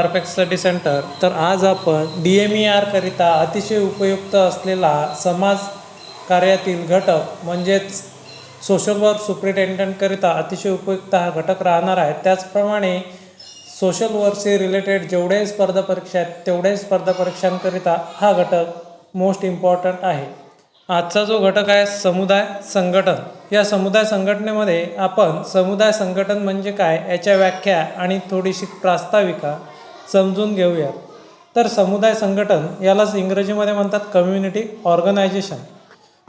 Perfect study centre तर आज आपण डी एम ई आरकरिता अतिशय उपयुक्त असलेला समाज कार्यातील घटक म्हणजेच सोशल वर्क सुप्रिटेंडंटकरिता अतिशय उपयुक्त हा घटक राहणार आहे. त्याचप्रमाणे सोशल वर्कशी रिलेटेड जेवढ्याही स्पर्धा परीक्षा आहेत तेवढ्याही स्पर्धा परीक्षांकरिता हा घटक मोस्ट इम्पॉर्टंट आहे. आजचा जो घटक आहे समुदाय संघटन. या समुदाय संघटनेमध्ये आपण समुदाय संघटन म्हणजे काय याच्या व्याख्या आणि थोडीशी प्रास्ताविका समजून घेऊयात. तर समुदाय संघटन यालाच इंग्रजीमध्ये म्हणतात कम्युनिटी ऑर्गनायझेशन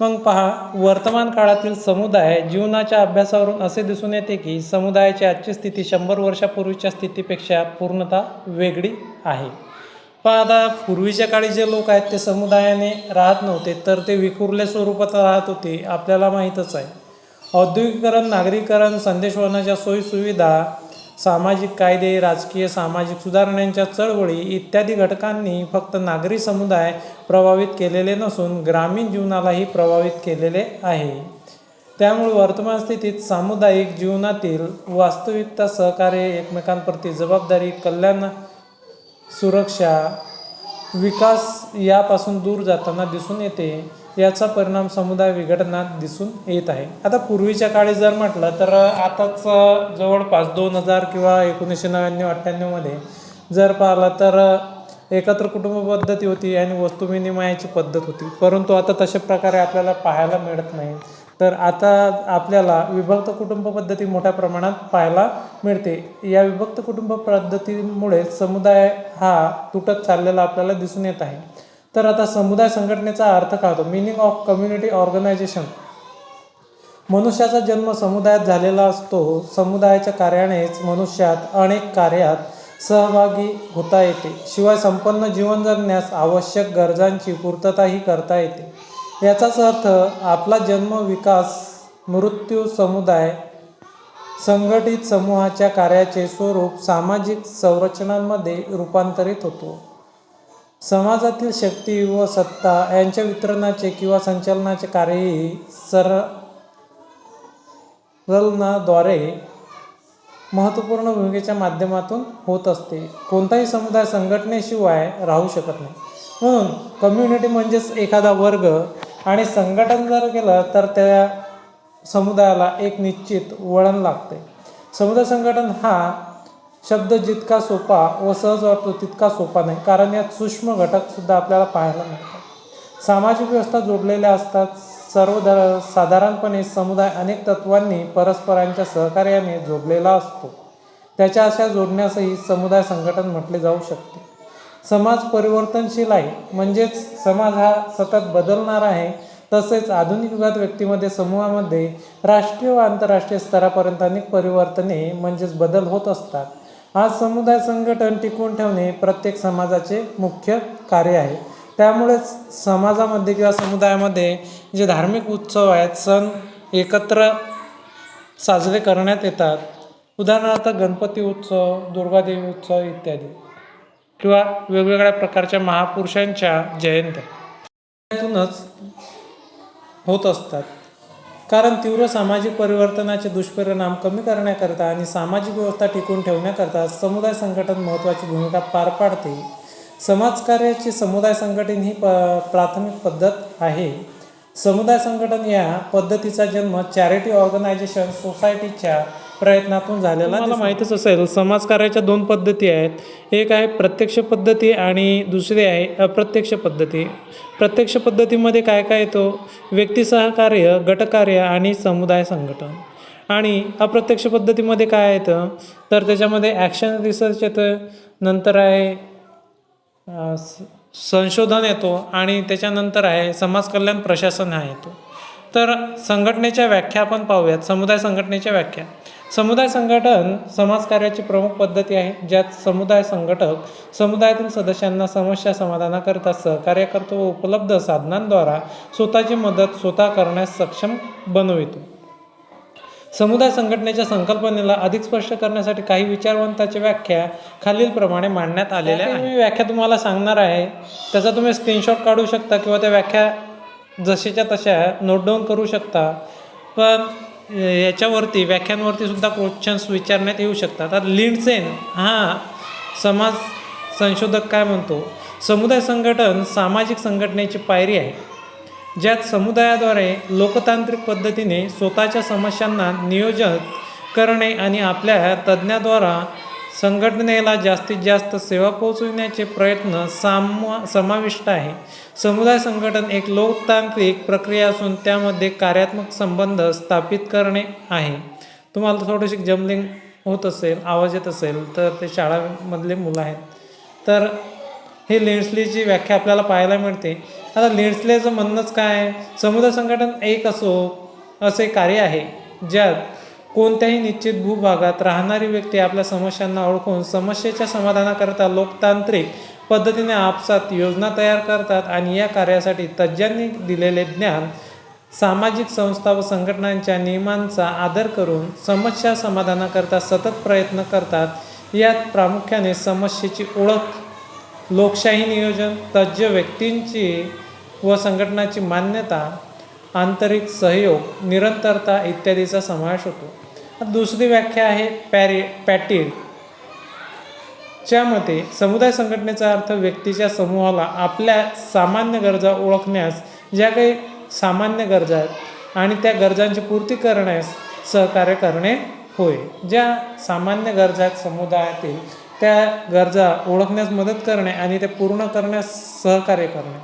मग पहा वर्तमान काळातील समुदाय जीवनाच्या अभ्यासावरून असे दिसून येते की समुदायाची आजची स्थिती शंभर वर्षापूर्वीच्या स्थितीपेक्षा पूर्णतः वेगळी आहे. पहा आता पूर्वीच्या काळी जे लोक आहेत ते समुदायाने राहत नव्हते तर ते विखुरल्या स्वरूपात राहत होते आपल्याला माहीतच आहे. औद्योगिकरण नागरीकरण संदेशवहनाच्या सोयीसुविधा सामाजिक कायदे राजकीय सामाजिक सुधारणांच्या चळवळी इत्यादी घटकांनी फक्त नागरी समुदाय प्रभावित केलेले नसून ग्रामीण जीवनालाही प्रभावित केलेले आहे. त्यामुळे वर्तमान स्थितीत सामुदायिक जीवनातील वास्तविकता सहकार्य एकमेकांप्रती जबाबदारी कल्याण सुरक्षा विकास यापासून दूर जाताना दिसून येते याचा परिणाम समुदाय विघटनात दिसून येत आहे. आता पूर्वीच्या काळी जर म्हटलं तर आताच जवळपास दोन हजार किंवा एकोणीसशे नव्याण्णव अठ्ठ्याण्णवमध्ये जर पाहिलं तर एकत्र कुटुंब पद्धती होती आणि वस्तू विनिमयाची पद्धत होती. परंतु आता तशा प्रकारे आपल्याला पाहायला मिळत नाही. तर आता आपल्याला विभक्त कुटुंब पद्धती मोठ्या प्रमाणात पाहायला मिळते. या विभक्त कुटुंब पद्धतीमुळे समुदाय हा तुटत चाललेला आपल्याला दिसून येत आहे. तर आता समुदाय संघटनेचा अर्थ काय होतो? मिनिंग ऑफ कम्युनिटी ऑर्गनायझेशन मनुष्याचा जन्म समुदायात झालेला असतो. समुदायाच्या कार्यानेच मनुष्यात अनेक कार्यात सहभागी होता येते. शिवाय संपन्न जीवन जगण्यास आवश्यक गरजांची पूर्तताही करता येते. याचाच अर्थ आपला जन्म विकास मृत्यू समुदाय संघटित समूहाच्या कार्याचे स्वरूप सामाजिक संरचनांमध्ये रूपांतरित होतो. समाजातील शक्ती व सत्ता यांच्या वितरणाचे किंवा संचलनाचे कार्यही सरलनाद्वारे महत्त्वपूर्ण भूमिकेच्या माध्यमातून होत असते. कोणताही समुदाय संघटनेशिवाय राहू शकत नाही. म्हणून कम्युनिटी म्हणजेच एखादा वर्ग आणि संघटन जर केलं तर त्या समुदायाला एक निश्चित वळण लागते. समुदाय संघटन हा शब्द जितका सोपा व सहज वाटतो तितका सोपा नाही. कारण यात सूक्ष्म घटकसुद्धा आपल्याला पाहायला मिळतात. सामाजिक व्यवस्था जोडलेल्या असतात. सर्व ध साधारणपणे समुदाय अनेक तत्वांनी परस्परांच्या सहकार्याने जोडलेला असतो. त्याच्या अशा जोडण्यासही समुदाय संघटन म्हटले जाऊ शकते. समाज परिवर्तनशील आहे. म्हणजेच समाज हा सतत बदलणार आहे. तसेच आधुनिक युगात व्यक्तीमध्ये समूहामध्ये राष्ट्रीय व आंतरराष्ट्रीय स्तरापर्यंत अनेक परिवर्तने म्हणजेच बदल होत असतात. आज समुदाय संघटन टिकवून ठेवणे प्रत्येक समाजाचे मुख्य कार्य आहे. त्यामुळेच समाजामध्ये किंवा समुदायामध्ये जे धार्मिक उत्सव आहेत सण एकत्र साजरे करण्यात येतात. उदाहरणार्थ गणपती उत्सव दुर्गादेवी उत्सव इत्यादी. किंवा वेगवेगळ्या प्रकारच्या महापुरुषांच्या जयंत्या. होत असतात. कारण तीव्र सामाजिक परिवर्तनाचे दुष्परिणाम कमी करण्याकरता आणि सामाजिक व्यवस्था टिकून ठेवण्याकरता समुदाय संघटन महत्त्वाची भूमिका पार पाडते. समाजकार्याची समुदाय संघटन ही प प्राथमिक पद्धत आहे. समुदाय संघटन या पद्धतीचा जन्म चॅरिटी ऑर्गनायझेशन सोसायटीच्या प्रयत्नातून झालेला मला माहीतच असेल समाजकार्याच्या दोन पद्धती आहेत. एक आहे प्रत्यक्ष पद्धती आणि दुसरी आहे अप्रत्यक्ष पद्धती. प्रत्यक्ष पद्धतीमध्ये काय काय येतो? व्यक्ती सहकार्य गटकार्य आणि समुदाय संघटन. आणि अप्रत्यक्ष पद्धतीमध्ये काय येतं? तर त्याच्यामध्ये ॲक्शन रिसर्च येतं नंतर आहे संशोधन येतो आणि त्याच्यानंतर आहे समाज कल्याण प्रशासन हा येतो. तर संघटनेच्या व्याख्या आपण पाहूयात समुदाय संघटनेच्या व्याख्या. समुदाय संघटन समाजकार्याची प्रमुख पद्धती आहे ज्यात समुदाय संघटक समुदायातील सदस्यांना समस्या समाधानाकरिता सहकार्य करतो व उपलब्ध साधनांद्वारा स्वतःची मदत स्वतः करण्यास सक्षम बनवितो. समुदाय संघटनेच्या संकल्पनेला अधिक स्पष्ट करण्यासाठी काही विचारवंताच्या व्याख्या खालीलप्रमाणे मांडण्यात आलेल्या आहेत. मी व्याख्या तुम्हाला सांगणार आहे. त्याचा तुम्ही स्क्रीनशॉट काढू शकता किंवा त्या व्याख्या जशाच्या तशा नोट डाऊन करू शकता. पण याच्यावरती व्याख्यांवरती सुद्धा क्वेश्चन्स विचारण्यात येऊ शकतात. आता लिंडसेन हा समाज संशोधक काय म्हणतो? समुदाय संघटन सामाजिक संघटनेची पायरी आहे. ज्यात समुदायाद्वारे लोकतांत्रिक पद्धतीने स्वतःच्या समस्यांना नियोजन करणे आणि आपल्या तज्ज्ञाद्वारा संघटनेला जास्तीत जास्त सेवा पोहोचविण्याचे प्रयत्न साम समाविष्ट आहे. समुदाय संघटन एक लोकतांत्रिक प्रक्रिया असून त्यामध्ये कार्यात्मक संबंध स्थापित करणे आहे. तुम्हाला थोडीशी जमलिंग होत असेल आवाज येत असेल तर ते शाळामधले मुलं आहेत. तर हे लेन्सलीची व्याख्या आपल्याला पाहायला मिळते. आता लेन्सलेचं म्हणणंच काय आहे? समुदाय संघटन एक असो असे कार्य आहे ज्यात कोणत्याही निश्चित भूभागात राहणारी व्यक्ती आपल्या समस्यांना ओळखून समस्येच्या समाधानाकरता लोकतांत्रिक पद्धतीने आपसात योजना तयार करतात आणि या कार्यासाठी तज्ज्ञांनी दिलेले ज्ञान सामाजिक संस्था व संघटनांच्या नियमांचा आदर करून समस्या समाधानाकरता सतत प्रयत्न करतात. यात प्रामुख्याने समस्येची ओळख लोकशाही नियोजन तज्ज्ञ व्यक्तींची व संघटनाची मान्यता आंतरिक सहयोग निरंतरता इत्यादीचा समावेश होतो. दुसरी व्याख्या आहे पॅरे पॅटील च्या मते समुदाय संघटनेचा अर्थ व्यक्तीच्या समूहाला आपल्या सामान्य गरजा ओळखण्यास ज्या काही सामान्य गरजा आहेत आणि त्या गरजांची पूर्ती करण्यास सहकार्य करणे होय. ज्या सामान्य गरजा आहेत समुदायातील त्या गरजा ओळखण्यास मदत करणे आणि ते पूर्ण करण्यास सहकार्य करणे.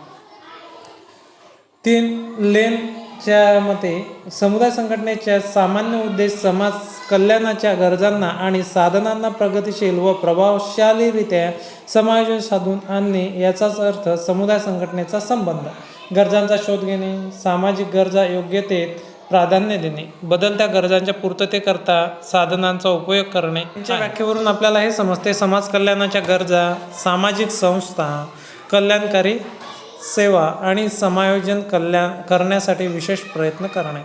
तीन लेन लेनच्या मते समुदाय संघटनेच्या सामान्य उद्देश समाज कल्याणाच्या गरजांना आणि साधनांना प्रगतिशील व प्रभावशालीरित्या समायोजन साधून आणणे याचाच अर्थ समुदाय संघटनेचा संबंध. गरजांचा शोध घेणे सामाजिक गरजा योग्यतेत प्राधान्य देणे बदलत्या गरजांच्या पूर्ततेकरता साधनांचा उपयोग करणे यांच्या व्याख्येवरून आपल्याला हे समजते समाज कल्याणाच्या गरजा सामाजिक संस्था कल्याणकारी सेवा आणि समायोजन कल्याण करण्यासाठी विशेष प्रयत्न करणे.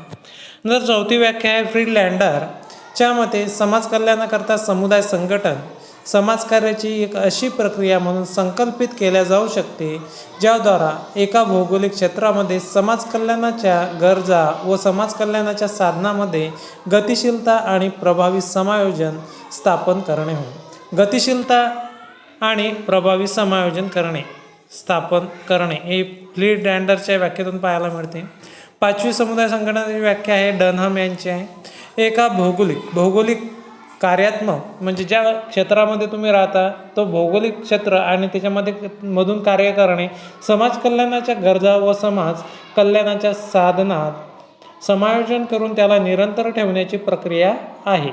नंतर चौथी व्याख्या आहे फ्रीलँडर. च्या मते समाज कल्याणाकरता समुदाय संघटन समाजकार्याची एक अशी प्रक्रिया म्हणून संकल्पित केल्या जाऊ शकते ज्याद्वारा एका भौगोलिक क्षेत्रामध्ये समाज कल्याणाच्या गरजा व समाज कल्याणाच्या साधनामध्ये गतिशीलता आणि प्रभावी समायोजन स्थापन करणे होय. गतिशीलता आणि प्रभावी समायोजन करणे. स्थापन करणे. हे फ्ली डँडरच्या व्याख्येतून पाहायला मिळते. पाचवी समुदाय संघटनाची व्याख्या आहे डनहम यांची आहे. एका भौगोलिक. भौगोलिक कार्यात्मक म्हणजे ज्या क्षेत्रामध्ये तुम्ही राहता तो भौगोलिक क्षेत्र आणि त्याच्यामध्ये मधून कार्य करणे. समाज कल्याणाच्या गरजा व समाज कल्याणाच्या साधनात समायोजन करून त्याला निरंतर ठेवण्याची प्रक्रिया आहे.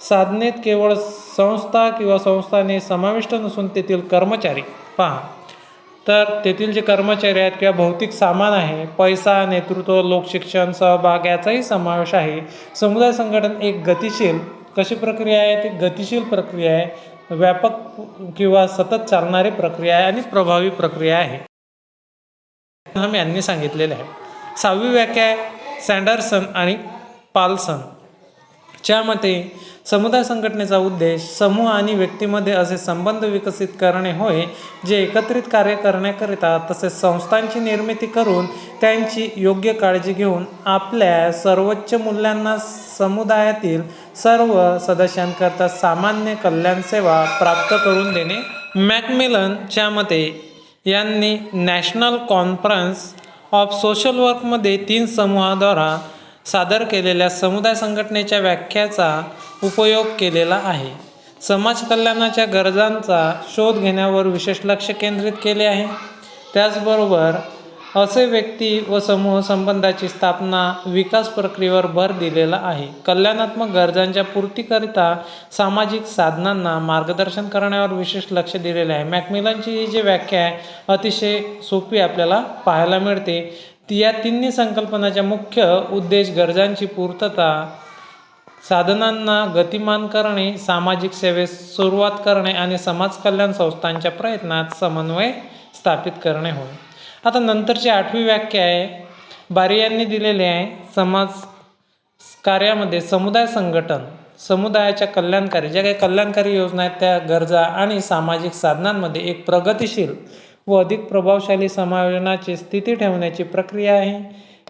साधनेत केवळ संस्था किंवा संस्थाने समाविष्ट नसून तेथील कर्मचारी. पहा. तर तेथील जे कर्मचारी आहेत किंवा भौतिक सामान आहे पैसा नेतृत्व लोकशिक्षण सहभाग याचाही समावेश आहे. समुदाय संघटन एक गतिशील कशी प्रक्रिया आहे? ती गतिशील प्रक्रिया आहे. व्यापक किंवा सतत चालणारी प्रक्रिया आहे आणि प्रभावी प्रक्रिया आहे. हम यांनी सांगितलेले आहे. सहावी व्याख्या आहे सँडरसन आणि पालसन. च्या मते समुदाय संघटनेचा उद्देश समूह आणि व्यक्तीमध्ये असे संबंध विकसित करणे होय जे एकत्रित कार्य करण्याकरिता तसेच संस्थांची निर्मिती करून त्यांची योग्य काळजी घेऊन आपल्या सर्वोच्च मूल्यांना समुदायातील सर्व सदस्यांकरता सामान्य कल्याण सेवा प्राप्त करून देणे. मॅकमिलनच्या मते यांनी नॅशनल कॉन्फरन्स ऑफ सोशल वर्कमध्ये तीन समूहाद्वारा सादर केलेल्या समुदाय संघटनेच्या व्याख्याचा उपयोग केलेला आहे. समाज कल्याणाच्या गरजांचा शोध घेण्यावर विशेष लक्ष केंद्रित केले आहे. त्याचबरोबर असे व्यक्ती व समूह संबंधाची स्थापना विकास प्रक्रियेवर भर दिलेला आहे. कल्याणात्मक गरजांच्या पूर्तीकरिता सामाजिक साधनांना मार्गदर्शन करण्यावर विशेष लक्ष दिलेले आहे. मॅकमिलनची ही जी व्याख्या आहे अतिशय सोपी आपल्याला पाहायला मिळते. ती या तिन्ही संकल्पनाच्या मुख्य उद्देश गरजांची पूर्तता साधनांना गतिमान करणे सामाजिक सेवेस सुरुवात करणे आणि समाज कल्याण संस्थांच्या प्रयत्नात समन्वय स्थापित करणे होय. आता नंतरची आठवी व्याख्या आहे. बारी यांनी दिलेली आहे समाज कार्यामध्ये समुदाय संघटन समुदायाच्या कल्याणकारी ज्या काही कल्याणकारी योजना आहेत त्या गरजा आणि सामाजिक साधनांमध्ये एक प्रगतिशील व अधिक प्रभावशाली समायोजनाची स्थिती ठेवण्याची प्रक्रिया आहे.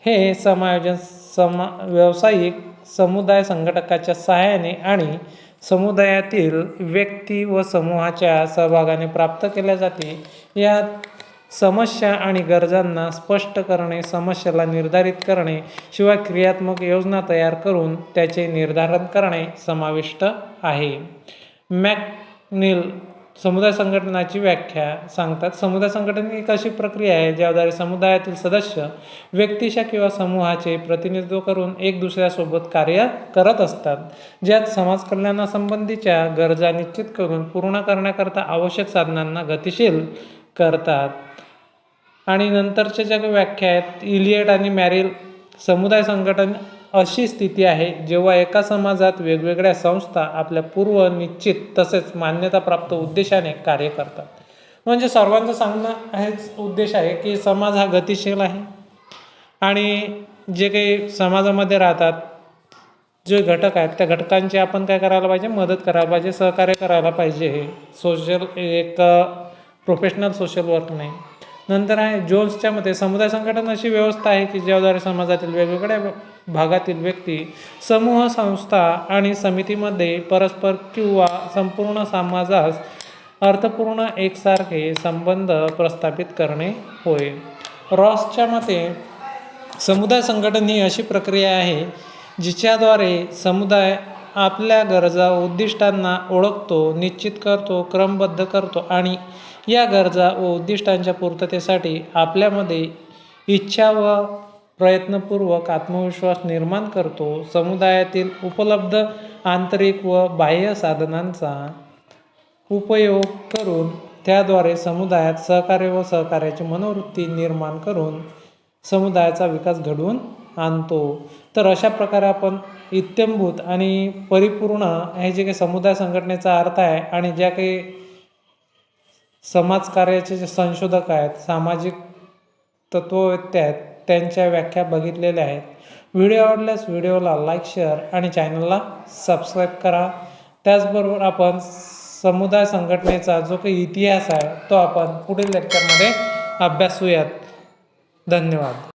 हे समायोजन समा व्यावसायिक समुदाय संघटकाच्या सहाय्याने आणि समुदायातील व्यक्ती व समूहाच्या सहभागाने प्राप्त केल्या जाते. यात समस्या आणि गरजांना स्पष्ट करणे समस्येला निर्धारित करणे शिवाय क्रियात्मक योजना तयार करून त्याचे निर्धारण करणे समाविष्ट आहे. मॅकनिल समुदाय संघटनाची व्याख्या सांगतात. समुदाय संघटन ही एक अशी प्रक्रिया आहे ज्याद्वारे समुदायातील सदस्य व्यक्तीच्या किंवा समूहाचे प्रतिनिधित्व करून एक दुसऱ्यासोबत कार्य करत असतात. ज्यात समाज कल्याणासंबंधीच्या गरजा निश्चित करून पूर्ण करण्याकरता आवश्यक साधनांना गतिशील करतात. आणि नंतरच्या ज्या व्याख्या आहेत इलियट आणि मॅरिल समुदाय संघटन अशी स्थिती आहे जेव्हा एका समाजात वेगवेगळ्या संस्था आपल्या पूर्व निश्चित तसेच मान्यताप्राप्त उद्देशाने कार्य करतात. म्हणजे सर्वांचं सांगणं हेच उद्देश आहे की समाज हा गतिशील आहे. आणि जे काही समाजामध्ये राहतात जे घटक आहेत त्या घटकांची आपण काय करायला पाहिजे? मदत करायला पाहिजे सहकार्य करायला पाहिजे हे. सोशल एक प्रोफेशनल सोशल वर्क नाही. नंतर आहे जोन्सच्या मते समुदाय संघटन अशी व्यवस्था आहे की ज्याद्वारे समाजातील वेगवेगळ्या भागातील व्यक्ती समूह संस्था आणि समितीमध्ये परस्पर किंवा संपूर्ण समाजास अर्थपूर्ण एकसारखे संबंध प्रस्थापित करणे होय. रॉसच्या मते समुदाय संघटन ही अशी प्रक्रिया आहे जिच्याद्वारे समुदाय आपल्या गरजा उद्दिष्टांना ओळखतो निश्चित करतो क्रमबद्ध करतो आणि या गरजा व उद्दिष्टांच्या पूर्ततेसाठी आपल्यामध्ये इच्छा व प्रयत्नपूर्वक आत्मविश्वास निर्माण करतो. समुदायातील उपलब्ध आंतरिक व बाह्य साधनांचा उपयोग करून त्याद्वारे समुदायात सहकार्य व सहकार्याची मनोवृत्ती निर्माण करून समुदायाचा विकास घडवून आणतो. तर अशा प्रकारे आपण इत्यंभूत आणि परिपूर्ण हे जे काही समुदाय संघटनेचा अर्थ आहे आणि ज्या काही समाजकार्याचे जे संशोधक आहेत सामाजिक तत्ववेत्ते आहेत त्यांच्या व्याख्या बघितलेल्या आहेत. व्हिडिओ आवडल्यास व्हिडिओला लाईक शेअर आणि चॅनलला सबस्क्राईब करा. त्याचबरोबर आपण समुदाय संघटनेचा जो काही इतिहास आहे तो आपण पुढील लेक्चरमध्ये अभ्यासूयात. धन्यवाद.